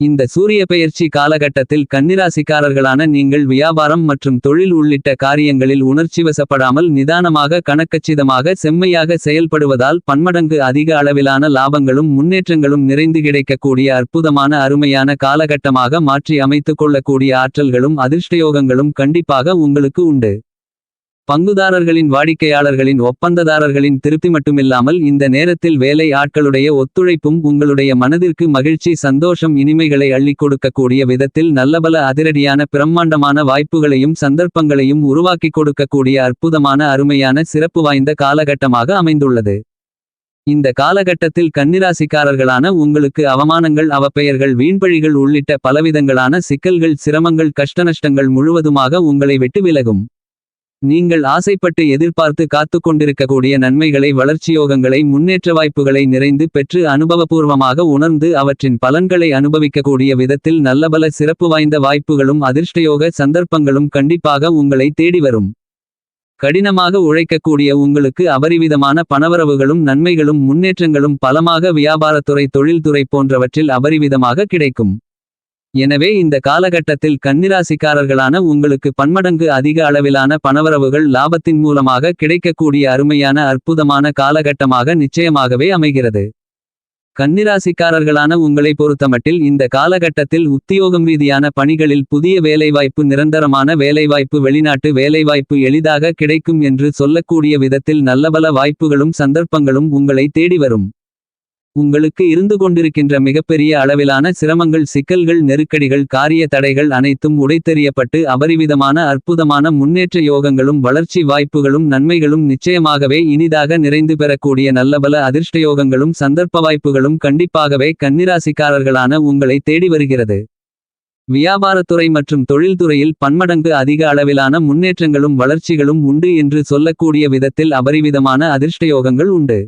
இந்த சூரிய பெயர்ச்சி காலகட்டத்தில் கன்னிராசிக்காரர்களான நீங்கள் வியாபாரம் மற்றும் தொழில் உள்ளிட்ட காரியங்களில் உணர்ச்சிவசப்படாமல் நிதானமாக கணக்கச்சிதமாக செம்மையாக செயல்படுவதால் பன்மடங்கு அதிக அளவிலான லாபங்களும் முன்னேற்றங்களும் நிறைந்து கிடைக்கக்கூடிய அற்புதமான அருமையான காலகட்டமாக மாற்றி அமைத்துக் கொள்ளக்கூடிய ஆற்றல்களும் அதிர்ஷ்டயோகங்களும் கண்டிப்பாக உங்களுக்கு உண்டு. பங்குதாரர்களின் வாடிக்கையாளர்களின் ஒப்பந்ததாரர்களின் திருப்தி மட்டுமில்லாமல் இந்த நேரத்தில் வேலை ஆட்களுடைய ஒத்துழைப்பும் உங்களுடைய மனதிற்கு மகிழ்ச்சி சந்தோஷம் இனிமைகளை அள்ளிக் கொடுக்கக்கூடிய விதத்தில் நல்லபல அதிரடியான பிரம்மாண்டமான வாய்ப்புகளையும் சந்தர்ப்பங்களையும் உருவாக்கிக் கொடுக்கக்கூடிய அற்புதமான அருமையான சிறப்பு வாய்ந்த காலகட்டமாக அமைந்துள்ளது. இந்த காலகட்டத்தில் கன்னிராசிக்காரர்களான உங்களுக்கு அவமானங்கள் அவப்பெயர்கள் வீண்பழிகள் உள்ளிட்ட பலவிதங்களான சிக்கல்கள் சிரமங்கள் கஷ்டநஷ்டங்கள் முழுவதுமாக உங்களை விட்டு விலகும். நீங்கள் ஆசைப்பட்டு எதிர்பார்த்து காத்து கொண்டிருக்கக்கூடிய நன்மைகளை வளர்ச்சியோகங்களை முன்னேற்ற வாய்ப்புகளை நிறைந்து பெற்று அனுபவபூர்வமாக உணர்ந்து அவற்றின் பலன்களை அனுபவிக்கக்கூடிய விதத்தில் நல்லபல சிறப்பு வாய்ந்த வாய்ப்புகளும் அதிர்ஷ்டயோக சந்தர்ப்பங்களும் கண்டிப்பாக உங்களை தேடி வரும். கடினமாக உழைக்கக்கூடிய உங்களுக்கு அபரிவிதமான பணவரவுகளும் நன்மைகளும் முன்னேற்றங்களும் பலமாக வியாபாரத்துறை தொழில்துறை போன்றவற்றில் அபரிவிதமாக கிடைக்கும். எனவே இந்த காலகட்டத்தில் கன்னிராசிக்காரர்களான உங்களுக்கு பன்மடங்கு அதிக அளவிலான பணவரவுகள் லாபத்தின் மூலமாக கிடைக்கக்கூடிய அருமையான அற்புதமான காலகட்டமாக நிச்சயமாகவே அமைகிறது. கன்னிராசிக்காரர்களான உங்களை பொறுத்தமட்டில் இந்த காலகட்டத்தில் உத்தியோகம் ரீதியான பணிகளில் புதிய வேலைவாய்ப்பு நிரந்தரமான வேலைவாய்ப்பு வெளிநாட்டு வேலைவாய்ப்பு எளிதாக கிடைக்கும் என்று சொல்லக்கூடிய விதத்தில் நல்லபல வாய்ப்புகளும் சந்தர்ப்பங்களும் உங்களை தேடி வரும். உங்களுக்கு இருந்து கொண்டிருக்கின்ற மிகப்பெரிய அளவிலான சிரமங்கள் சிக்கல்கள் நெருக்கடிகள் காரிய தடைகள் அனைத்தும் உடைத்தெறியப்பட்டு அபரிவிதமான அற்புதமான முன்னேற்ற யோகங்களும் வளர்ச்சி வாய்ப்புகளும் நன்மைகளும் நிச்சயமாகவே இனிதாக நிறைந்து பெறக்கூடிய நல்லபல அதிர்ஷ்டயோகங்களும் சந்தர்ப்ப வாய்ப்புகளும் கண்டிப்பாகவே கன்னிராசிக்காரர்களான உங்களை தேடி வருகிறது. வியாபாரத்துறை மற்றும் தொழில்துறையில் பன்மடங்கு அதிக அளவிலான முன்னேற்றங்களும் வளர்ச்சிகளும் உண்டு என்று சொல்லக்கூடிய விதத்தில் அபரிவிதமான அதிர்ஷ்டயோகங்கள் உண்டு.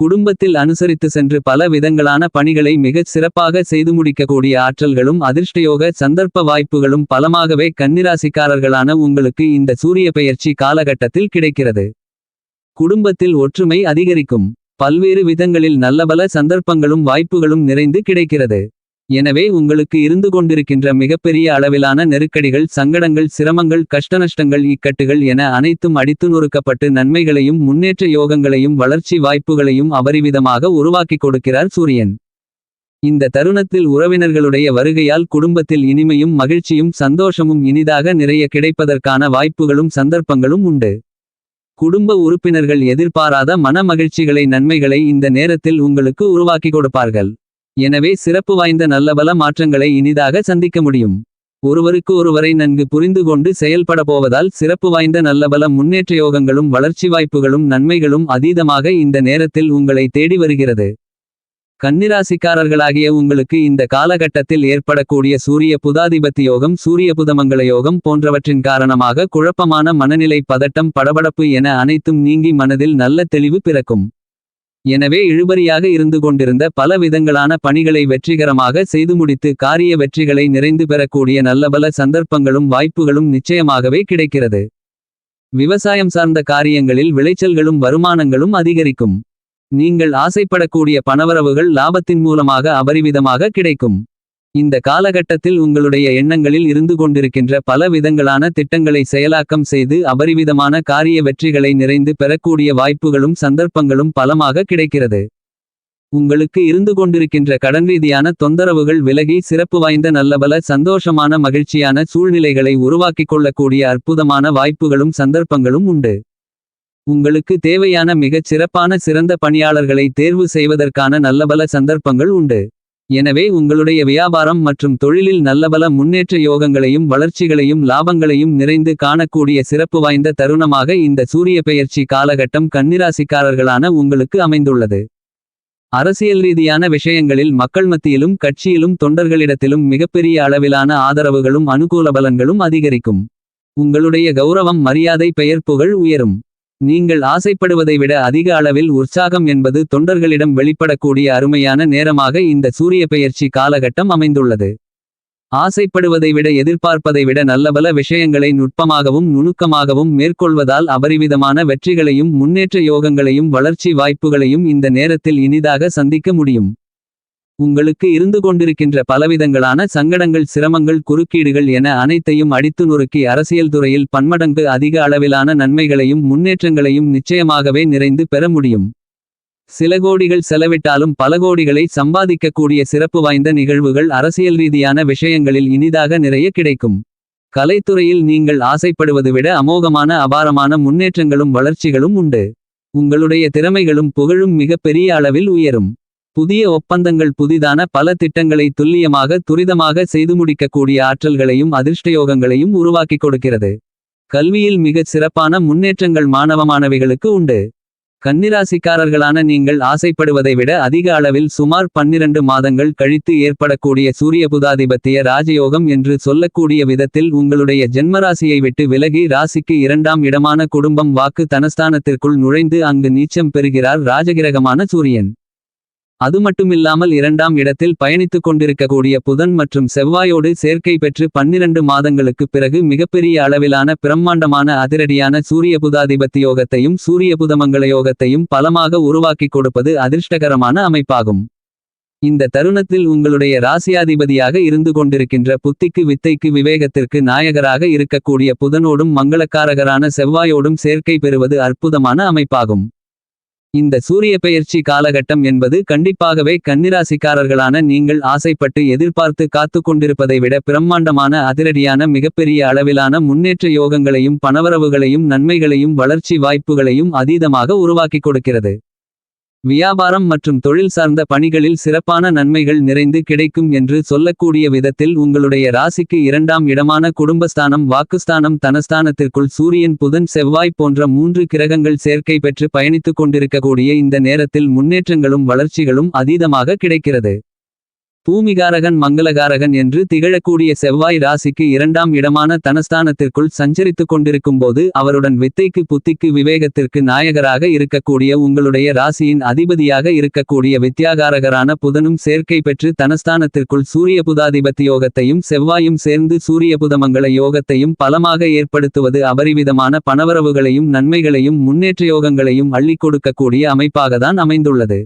குடும்பத்தில் அனுசரித்து சென்று பல விதங்களான பணிகளை மிகச் சிறப்பாக செய்து முடிக்கக்கூடிய ஆற்றல்களும் அதிர்ஷ்டயோக சந்தர்ப்ப வாய்ப்புகளும் பலமாகவே கன்னிராசிக்காரர்களான உங்களுக்கு இந்த சூரிய பெயர்ச்சி காலகட்டத்தில் கிடைக்கிறது. குடும்பத்தில் ஒற்றுமை அதிகரிக்கும். பல்வேறு விதங்களில் நல்லபல சந்தர்ப்பங்களும் வாய்ப்புகளும் நிறைந்து கிடைக்கிறது. எனவே உங்களுக்கு இருந்து கொண்டிருக்கின்ற மிகப்பெரிய அளவிலான நெருக்கடிகள் சங்கடங்கள் சிரமங்கள் கஷ்டநஷ்டங்கள் இக்கட்டுகள் என அனைத்தும் அடித்து நொறுக்கப்பட்டு நன்மைகளையும் முன்னேற்ற யோகங்களையும் வளர்ச்சி வாய்ப்புகளையும் அபரிவிதமாக உருவாக்கிக் கொடுக்கிறார் சூரியன். இந்த தருணத்தில் உறவினர்களுடைய வருகையால் குடும்பத்தில் இனிமையும் மகிழ்ச்சியும் சந்தோஷமும் இனிதாக நிறைய கிடைப்பதற்கான வாய்ப்புகளும் சந்தர்ப்பங்களும் உண்டு. குடும்ப உறுப்பினர்கள் எதிர்பாராத மன மகிழ்ச்சிகளை நன்மைகளை இந்த நேரத்தில் உங்களுக்கு உருவாக்கி கொடுப்பார்கள். எனவே சிறப்பு வாய்ந்த நல்லபல மாற்றங்களை இனிதாக சந்திக்க முடியும். ஒருவருக்கு ஒருவரை நன்கு புரிந்து கொண்டு செயல்பட போவதால் சிறப்பு வாய்ந்த நல்லபல முன்னேற்ற யோகங்களும் வளர்ச்சி வாய்ப்புகளும் நன்மைகளும் அதீதமாக இந்த நேரத்தில் உங்களை தேடி வருகிறது. கன்னிராசிக்காரர்களாகிய உங்களுக்கு இந்த காலகட்டத்தில் ஏற்படக்கூடிய சூரிய புதாதிபத்தி யோகம் சூரிய புதமங்கள யோகம் போன்றவற்றின் காரணமாக குழப்பமான மனநிலை பதட்டம் படபடப்பு என அனைத்தும் நீங்கி மனதில் நல்ல தெளிவு பிறக்கும். எனவே இழுபறியாக இருந்து கொண்டிருந்த பல விதங்களான பணிகளை வெற்றிகரமாக செய்து முடித்து காரிய வெற்றிகளை நிறைந்து பெறக்கூடிய நல்லபல சந்தர்ப்பங்களும் வாய்ப்புகளும் நிச்சயமாகவே கிடைக்கிறது. விவசாயம் சார்ந்த காரியங்களில் விளைச்சல்களும் வருமானங்களும் அதிகரிக்கும். நீங்கள் ஆசைப்படக்கூடிய பணவரவுகள் லாபத்தின் மூலமாக அபரிவிதமாக கிடைக்கும். இந்த காலகட்டத்தில் உங்களுடைய எண்ணங்களில் இருந்து கொண்டிருக்கின்ற பல விதங்களான திட்டங்களை செயலாக்கம் செய்து அபரிவிதமான காரிய வெற்றிகளை நிறைந்து பெறக்கூடிய வாய்ப்புகளும் சந்தர்ப்பங்களும் பலமாக கிடைக்கிறது. உங்களுக்கு இருந்து கொண்டிருக்கின்ற கடன் ரீதியான தொந்தரவுகள் விலகி சிறப்பு வாய்ந்த நல்லபல சந்தோஷமான மகிழ்ச்சியான சூழ்நிலைகளை உருவாக்கிக் கொள்ளக்கூடிய அற்புதமான வாய்ப்புகளும் சந்தர்ப்பங்களும் உண்டு. உங்களுக்கு தேவையான மிகச் சிறப்பான சிறந்த பணியாளர்களை தேர்வு செய்வதற்கான நல்லபல சந்தர்ப்பங்கள் உண்டு. எனவே உங்களுடைய வியாபாரம் மற்றும் தொழிலில் நல்லபல முன்னேற்ற யோகங்களையும் வளர்ச்சிகளையும் லாபங்களையும் நிறைந்து காணக்கூடிய சிறப்பு வாய்ந்த தருணமாக இந்த சூரிய பெயர்ச்சி காலகட்டம் கன்னிராசிக்காரர்களான உங்களுக்கு அமைந்துள்ளது. அரசியல் ரீதியான விஷயங்களில் மக்கள் மத்தியிலும் கட்சியிலும் தொண்டர்களிடத்திலும் மிகப்பெரிய அளவிலான ஆதரவுகளும் அனுகூல பலன்களும் அதிகரிக்கும். உங்களுடைய கௌரவம் மரியாதை பெயர் புகழ் உயரும். நீங்கள் ஆசைப்படுவதை விட அதிக அளவில் உற்சாகம் என்பது தொண்டர்களிடம் வெளிப்படக்கூடிய அருமையான நேரமாக இந்த சூரிய பெயர்ச்சி காலகட்டம் அமைந்துள்ளது. ஆசைப்படுவதை விட எதிர்பார்ப்பதை விட நல்லபல விஷயங்களை நுட்பமாகவும் நுணுக்கமாகவும் மேற்கொள்வதால் அபரிவிதமான வெற்றிகளையும் முன்னேற்ற யோகங்களையும் வளர்ச்சி வாய்ப்புகளையும் இந்த நேரத்தில் இனிதாக சந்திக்க முடியும். உங்களுக்கு இருந்து கொண்டிருக்கின்ற பலவிதங்களான சங்கடங்கள் சிரமங்கள் குறுக்கீடுகள் என அனைத்தையும் அடித்து நொறுக்கி அரசியல் துறையில் பன்மடங்கு அதிக அளவிலான நன்மைகளையும் முன்னேற்றங்களையும் நிச்சயமாகவே நிறைந்து பெற முடியும். சில கோடிகள் செலவிட்டாலும் பல கோடிகளை சம்பாதிக்கக்கூடிய சிறப்பு வாய்ந்த நிகழ்வுகள் அரசியல் ரீதியான விஷயங்களில் இனிதாக நிறைய கிடைக்கும். கலைத்துறையில் நீங்கள் ஆசைப்படுவது விட அமோகமான அபாரமான முன்னேற்றங்களும் வளர்ச்சிகளும் உண்டு. உங்களுடைய திறமைகளும் புகழும் மிகப்பெரிய அளவில் உயரும். புதிய ஒப்பந்தங்கள் புதிதான பல திட்டங்களை துல்லியமாக துரிதமாக செய்து முடிக்கக்கூடிய ஆற்றல்களையும் அதிர்ஷ்டயோகங்களையும் உருவாக்கிக் கொடுக்கிறது. கல்வியில் மிகச் சிறப்பான முன்னேற்றங்கள் மாணவ மாணவிகளுக்கு உண்டு. கன்னிராசிக்காரர்களான நீங்கள் ஆசைப்படுவதை விட அதிக அளவில் சுமார் 12 மாதங்கள் கழித்து ஏற்படக்கூடிய சூரிய புதாதிபத்திய ராஜயோகம் என்று சொல்லக்கூடிய விதத்தில் உங்களுடைய ஜென்மராசியை விட்டு விலகி ராசிக்கு இரண்டாம் இடமான குடும்பம் வாக்கு தனஸ்தானத்திற்குள் நுழைந்து அங்கு நீச்சம் பெறுகிறார் ராஜகிரகமான சூரியன். அதுமட்டுமில்லாமல் இரண்டாம் இடத்தில் பயணித்துக் கொண்டிருக்கக்கூடிய புதன் மற்றும் செவ்வாயோடு சேர்க்கை பெற்று 12 மாதங்களுக்குப் பிறகு மிகப்பெரிய அளவிலான பிரம்மாண்டமான அதிரடியான சூரிய புதாதிபத்தியோகத்தையும் சூரிய புதமங்களயோகத்தையும் பலமாக உருவாக்கிக் கொடுப்பது அதிர்ஷ்டகரமான அமைப்பாகும். இந்த தருணத்தில் உங்களுடைய ராசியாதிபதியாக இருந்து கொண்டிருக்கின்ற புத்திக்கு வித்தைக்கு விவேகத்திற்கு நாயகராக இருக்கக்கூடிய புதனோடும் மங்களக்காரகரான செவ்வாயோடும் சேர்க்கை பெறுவது அற்புதமான அமைப்பாகும். இந்த சூரிய பெயர்ச்சி காலகட்டம் என்பது கண்டிப்பாகவே கன்னிராசிக்காரர்களான நீங்கள் ஆசைப்பட்டு எதிர்பார்த்து காத்துக் கொண்டிருப்பதை விட பிரம்மாண்டமான அதிரடியான மிகப்பெரிய அளவிலான முன்னேற்ற யோகங்களையும் பணவரவுகளையும் நன்மைகளையும் வளர்ச்சி வாய்ப்புகளையும் அதீதமாக உருவாக்கிக் கொடுக்கிறது. வியாபாரம் மற்றும் தொழில் சார்ந்த பணிகளில் சிறப்பான நன்மைகள் நிறைந்து கிடைக்கும் என்று சொல்லக்கூடிய விதத்தில் உங்களுடைய ராசிக்கு இரண்டாம் இடமான குடும்பஸ்தானம் வாக்குஸ்தானம் தனஸ்தானத்திற்குள் சூரியன் புதன் செவ்வாய் போன்ற மூன்று கிரகங்கள் சேர்க்கை பெற்று பயணித்துக் கொண்டிருக்கக்கூடிய இந்த நேரத்தில் முன்னேற்றங்களும் வளர்ச்சிகளும் அதீதமாக கிடைக்கிறது. பூமிகாரகன் மங்களகாரகன் என்று திகழக்கூடிய செவ்வாய் ராசிக்கு இரண்டாம் இடமான தனஸ்தானத்திற்குள் சஞ்சரித்துக் கொண்டிருக்கும்போது அவருடன் வித்தைக்கு புத்திக்கு விவேகத்திற்கு நாயகராக இருக்கக்கூடிய உங்களுடைய ராசியின் அதிபதியாக இருக்கக்கூடிய வித்யாகாரகரான புதனும் சேர்க்கை பெற்று தனஸ்தானத்திற்குள் சூரிய புதாதிபத்தியோகத்தையும் செவ்வாயும் சேர்ந்து சூரிய புதமங்கள யோகத்தையும் பலமாக ஏற்படுத்துவது அபரிவிதமான பணவரவுகளையும் நன்மைகளையும் முன்னேற்ற யோகங்களையும் அள்ளிக் கொடுக்கக்கூடிய அமைப்பாகத்தான் அமைந்துள்ளது.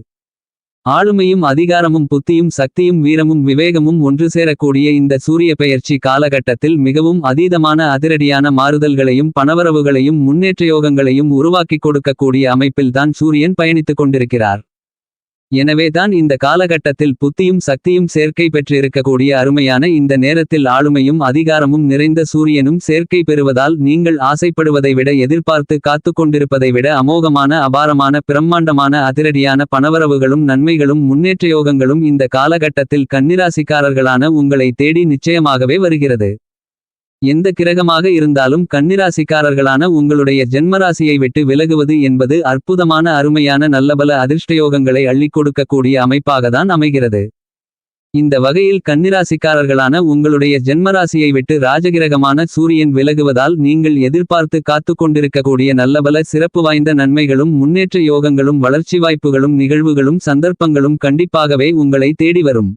ஆளுமையும் அதிகாரமும் புத்தியும் சக்தியும் வீரமும் விவேகமும் ஒன்று சேரக்கூடிய இந்த சூரிய பெயர்ச்சி காலகட்டத்தில் மிகவும் அதீதமான அதிரடியான மாறுதல்களையும் பணவரவுகளையும் முன்னேற்றயோகங்களையும் உருவாக்கிக் கொடுக்கக்கூடிய அமைப்பில்தான் சூரியன் பயணித்துக் கொண்டிருக்கிறார். எனவேதான் இந்த காலகட்டத்தில் புத்தியும் சக்தியும் சேர்க்கை பெற்றிருக்கக்கூடிய அருமையான இந்த நேரத்தில் ஆளுமையும் அதிகாரமும் நிறைந்த சூரியனும் சேர்க்கை பெறுவதால் நீங்கள் ஆசைப்படுவதை விட எதிர்பார்த்து காத்து கொண்டிருப்பதை விட அமோகமான அபாரமான பிரம்மாண்டமான அதிரடியான பணவரவுகளும் நன்மைகளும் முன்னேற்ற யோகங்களும் இந்த காலகட்டத்தில் கன்னிராசிக்காரர்களான உங்களை தேடி நிச்சயமாகவே வருகிறது. எந்த கிரகமாக இருந்தாலும் கன்னிராசிக்காரர்களான உங்களுடைய ஜென்மராசியை விட்டு விலகுவது என்பது அற்புதமான அருமையான நல்லபல அதிர்ஷ்டயோகங்களை அள்ளிக் கொடுக்கக்கூடிய அமைப்பாகத்தான் அமைகிறது. இந்த வகையில் கன்னிராசிக்காரர்களான உங்களுடைய ஜென்மராசியை விட்டு ராஜகிரகமான சூரியன் விலகுவதால் நீங்கள் எதிர்பார்த்து காத்துக் கொண்டிருக்கக்கூடிய நல்லபல சிறப்பு வாய்ந்த நன்மைகளும் முன்னேற்ற யோகங்களும் வளர்ச்சி வாய்ப்புகளும் நிகழ்வுகளும் சந்தர்ப்பங்களும் கண்டிப்பாகவே உங்களை தேடி வரும்.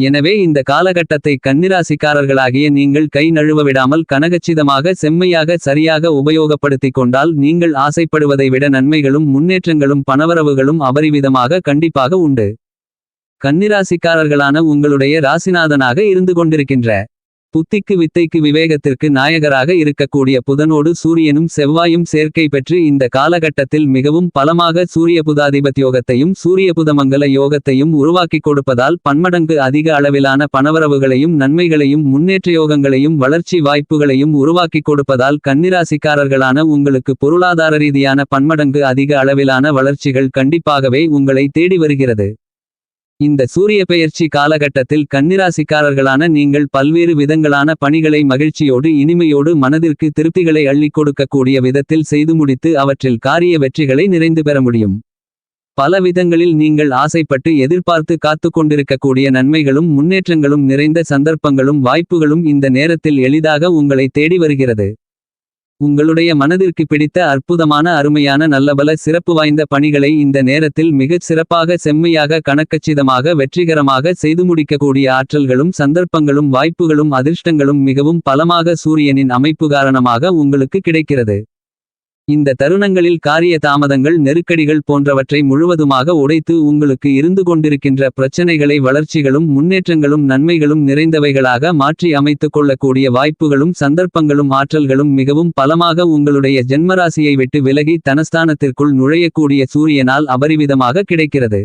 எனவே இந்த காலகட்டத்தை கன்னிராசிக்காரர்களாகிய நீங்கள் கை நழுவ விடாமல் கனகச்சிதமாக செம்மையாக சரியாக உபயோகப்படுத்திக் கொண்டால் நீங்கள் ஆசைப்படுவதை விட நன்மைகளும் முன்னேற்றங்களும் பணவரவுகளும் அபரிவிதமாக கண்டிப்பாக உண்டு. கன்னிராசிக்காரர்களான உங்களுடைய ராசிநாதனாக இருந்து கொண்டிருக்கின்ற புத்திக்கு வித்தைக்கு விவேகத்திற்கு நாயகராக இருக்கக்கூடிய புதனோடு சூரியனும் செவ்வாயும் சேர்க்கை பெற்று இந்த காலகட்டத்தில் மிகவும் பலமாக சூரிய புதாதிபத்தியோகத்தையும் சூரிய புதமங்கல யோகத்தையும் உருவாக்கிக் கொடுப்பதால் பன்மடங்கு அதிக அளவிலான பணவரவுகளையும் நன்மைகளையும் முன்னேற்ற யோகங்களையும் வளர்ச்சி வாய்ப்புகளையும் உருவாக்கிக் கொடுப்பதால் கன்னிராசிக்காரர்களான உங்களுக்கு பொருளாதார ரீதியான பன்மடங்கு அதிக அளவிலான வளர்ச்சிகள் கண்டிப்பாகவே உங்களை தேடி வருகிறது. இந்த சூரிய பெயர்ச்சி காலகட்டத்தில் கன்னிராசிக்காரர்களான நீங்கள் பல்வேறு விதங்களான பணிகளை மகிழ்ச்சியோடு இனிமையோடு மனதிற்கு திருப்திகளை அள்ளிக் கொடுக்கக்கூடிய விதத்தில் செய்து முடித்து அவற்றில் காரிய வெற்றிகளை நிறைந்து பெற முடியும். பல விதங்களில் நீங்கள் ஆசைப்பட்டு எதிர்பார்த்து காத்து கொண்டிருக்கக்கூடிய நன்மைகளும் முன்னேற்றங்களும் நிறைந்த சந்தர்ப்பங்களும் வாய்ப்புகளும் இந்த நேரத்தில் எளிதாக உங்களை தேடி வருகிறது. உங்களுடைய மனதிற்கு பிடித்த அற்புதமான அருமையான நல்லபல சிறப்பு வாய்ந்த பணிகளை இந்த நேரத்தில் மிகச் சிறப்பாக செம்மையாக கணக்கச்சிதமாக வெற்றிகரமாக செய்து முடிக்கக்கூடிய ஆற்றல்களும் சந்தர்ப்பங்களும் வாய்ப்புகளும் அதிர்ஷ்டங்களும் மிகவும் பலமாக சூரியனின் அமைப்பு காரணமாக உங்களுக்கு கிடைக்கிறது. இந்த தருணங்களில் காரிய தாமதங்கள் நெருக்கடிகள் போன்றவற்றை முழுவதுமாக உடைத்து உங்களுக்கு இருந்து கொண்டிருக்கின்ற பிரச்சனைகளை வளர்ச்சிகளும் முன்னேற்றங்களும் நன்மைகளும் நிறைந்தவைகளாக மாற்றி அமைத்துக் கொள்ளக்கூடிய வாய்ப்புகளும் சந்தர்ப்பங்களும் ஆற்றல்களும் மிகவும் பலமாக உங்களுடைய ஜென்மராசியை விட்டு விலகி தனஸ்தானத்திற்குள் நுழையக்கூடிய சூரியனால் அபரிவிதமாக கிடைக்கிறது.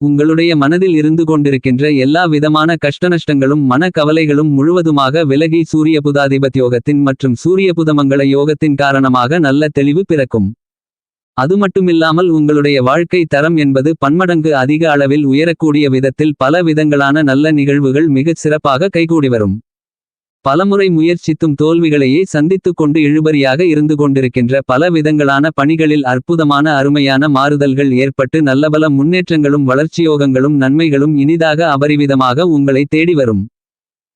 உங்களுடைய மனதில் இருந்து கொண்டிருக்கின்ற எல்லா விதமான கஷ்டநஷ்டங்களும் மன கவலைகளும் முழுவதுமாக விலகி சூரிய புதாதிபத்யோகத்தின் மற்றும் சூரிய புதமங்கள யோகத்தின் காரணமாக நல்ல தெளிவு பிறக்கும். அது மட்டுமில்லாமல் உங்களுடைய வாழ்க்கை தரம் என்பது பன்மடங்கு அதிக அளவில் உயரக்கூடிய விதத்தில் பல விதங்களான நல்ல நிகழ்வுகள் மிகச் சிறப்பாக கைகூடி வரும். பலமுறை முயற்சித்தும் தோல்விகளையே சந்தித்துக் கொண்டு இழுபறியாக இருந்து கொண்டிருக்கின்ற பல விதங்களான பணிகளில் அற்புதமான அருமையான மாறுதல்கள் ஏற்பட்டு நல்லபல முன்னேற்றங்களும் வளர்ச்சியோகங்களும் நன்மைகளும் இனிதாக அபரிவிதமாக உங்களை தேடி வரும்.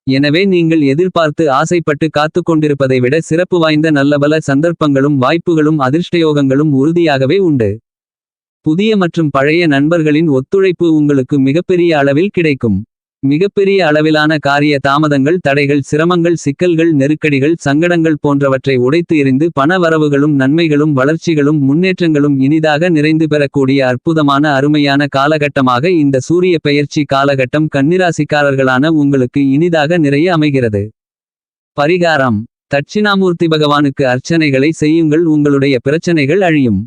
எனவே நீங்கள் எதிர்பார்த்து ஆசைப்பட்டு காத்து கொண்டிருப்பதை விட சிறப்பு வாய்ந்த நல்லபல சந்தர்ப்பங்களும் வாய்ப்புகளும் அதிர்ஷ்டயோகங்களும் உறுதியாகவே உண்டு. புதிய மற்றும் பழைய நண்பர்களின் ஒத்துழைப்பு உங்களுக்கு மிகப்பெரிய அளவில் கிடைக்கும். மிகப்பெரிய அளவிலான காரிய தாமதங்கள் தடைகள் சிரமங்கள் சிக்கல்கள் நெருக்கடிகள் சங்கடங்கள் போன்றவற்றை உடைத்து எறிந்து பண வரவுகளும் நன்மைகளும் வளர்ச்சிகளும் முன்னேற்றங்களும் இனிதாக நிறைந்து பெறக்கூடிய அற்புதமான அருமையான காலகட்டமாக இந்த சூரிய பெயர்ச்சி காலகட்டம் கன்னிராசிக்காரர்களான உங்களுக்கு இனிதாக நிறைய அமைகிறது. பரிகாரம். தட்சிணாமூர்த்தி பகவானுக்கு அர்ச்சனைகளை செய்யுங்கள் உங்களுடைய பிரச்சனைகள் அழியும்.